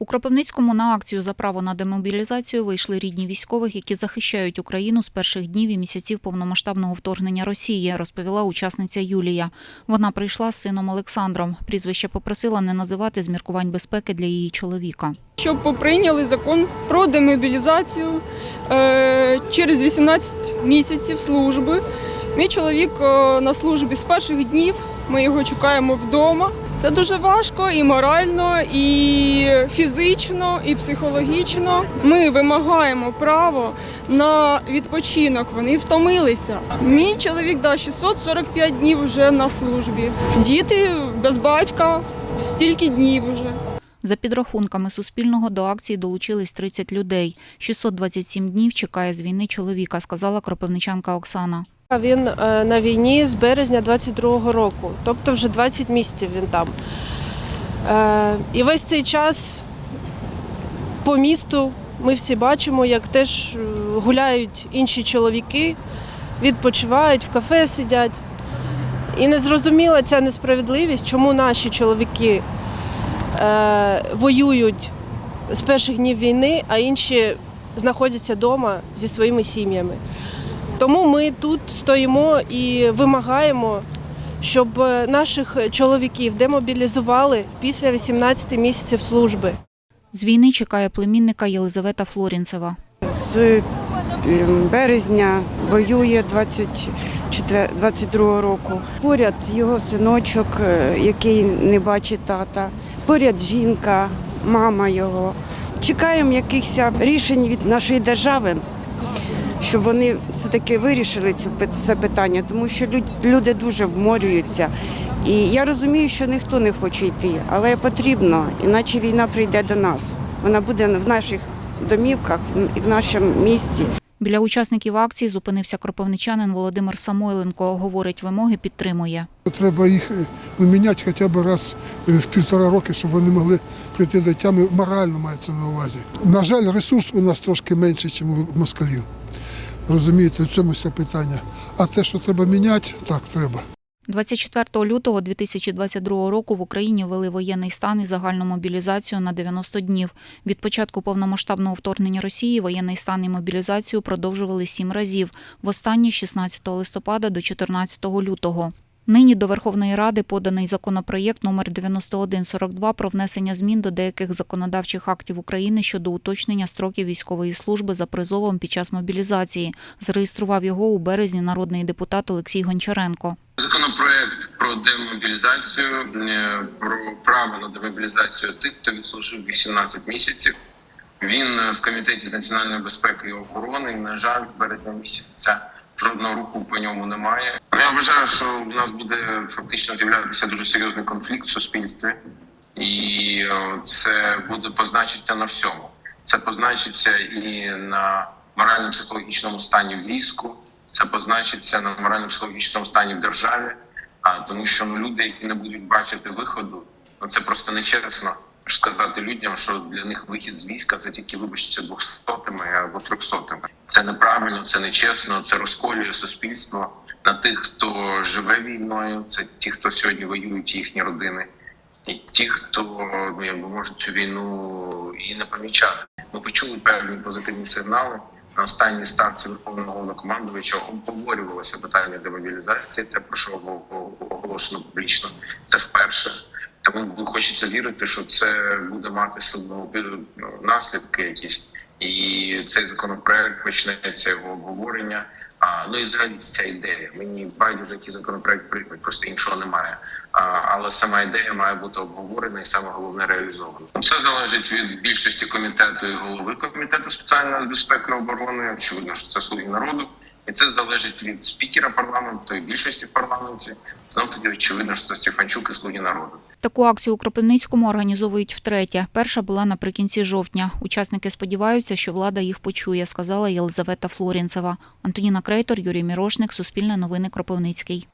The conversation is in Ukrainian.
У Кропивницькому на акцію за право на демобілізацію вийшли рідні військових, які захищають Україну з перших днів і місяців повномасштабного вторгнення Росії, розповіла учасниця Юлія. Вона прийшла з сином Олександром. Прізвище попросила не називати з міркувань безпеки для її чоловіка. щоб поприйняли закон про демобілізацію е, через 18 місяців служби. Мій чоловік е, на службі з перших днів. Ми його чекаємо вдома. Це дуже важко і морально, і фізично, і психологічно. Ми вимагаємо право на відпочинок. Вони втомилися. Мій чоловік да, 645 днів вже на службі. Діти без батька стільки днів вже. За підрахунками Суспільного до акції долучились 30 людей. 627 днів чекає з війни чоловіка, сказала кропивничанка Оксана. Він е, на війні з березня 22-го року, тобто вже 20 місяців він там. Е, І весь цей час по місту ми всі бачимо, як теж е, гуляють інші чоловіки, відпочивають, в кафе сидять. І незрозуміла ця несправедливість, чому наші чоловіки воюють з перших днів війни, а інші знаходяться вдома зі своїми сім'ями. Тому ми тут стоїмо і вимагаємо, щоб наших чоловіків демобілізували після 18 місяців служби. З війни чекає племінника Єлизавета Флорінцева. з е, березня воює 24 22 року. Поряд його синочок, е, який не бачить тата, поряд жінка, мама його. Чекаємо якихось рішень від нашої держави, щоб вони все-таки вирішили цю це питання, тому що люди дуже вморюються. І я розумію, що ніхто не хоче йти, але потрібно, іначе війна прийде до нас. Вона буде в наших домівках і в нашому місті. Біля учасників акції зупинився кропивничанин Володимир Самойленко. Говорить, вимоги підтримує. Треба їх е, міняти хоча б раз е, в півтора роки, щоб вони могли прийти до тями. Морально мається на увазі. На жаль, ресурс у нас трошки менший, ніж у москалів. Розумієте, в цьому все питання. А те, що треба міняти, так треба. 24 лютого 2022 року в Україні ввели воєнний стан і загальну мобілізацію на 90 днів. Від початку повномасштабного вторгнення Росії воєнний стан і мобілізацію продовжували сім разів. Востаннє з 16 листопада до 14 лютого. Нині до Верховної Ради поданий законопроєкт номер 9142 про внесення змін до деяких законодавчих актів України щодо уточнення строків військової служби за призовом під час мобілізації. Зареєстрував його у березні народний депутат Олексій Гончаренко. Законопроект про демобілізацію, е, про право на демобілізацію тих, хто відслужив 18 місяців. Він е, в комітеті з національної безпеки і оборони. На жаль, березня місяця жодного руху по ньому немає. Я вважаю, що у нас буде фактично з'являтися дуже серйозний конфлікт в суспільстві, і е, це буде позначиться на всьому. Це позначиться і на морально-психологічному стані в війську. Це позначиться на морально-психологічному стані в державі, а тому, що ну, люди, які не будуть бачити виходу, ну це просто нечесно сказати людям, що для них вихід з війська це тільки вибачте двохсотими або трьохсотими. Це неправильно, це нечесно, це розколює суспільство на тих, хто живе війною. Це ті, хто сьогодні воюють, їхні родини, і ті, хто ну якби можуть цю війну і не помічати. Ми почули певні позитивні сигнали на останній ставці Верховного Головнокомандувача обговорювалося питання демобілізації, те про що оголошено публічно. Це вперше. Тому хочеться вірити, що це буде мати сильну ну, наслідки якісь, і цей законопроект почнеться його обговорення. А ну і взагалі ця ідея. Мені байдуже, який законопроект приймуть, просто іншого немає. А, але сама ідея має бути обговорена і саме головне реалізована. Це залежить від більшості комітету і голови комітету спеціальної безпеки оборони. Очевидно, що це слуги народу, і це залежить від спікера парламенту і більшості в парламенті. Знов таки очевидно, що це Стефанчук і слуги народу. Таку акцію у Кропивницькому організовують втретє. Перша була наприкінці жовтня. Учасники сподіваються, що влада їх почує, сказала Єлизавета Флорінцева. Антоніна Крейтор, Юрій Мірошник, Суспільне новини Кропивницький.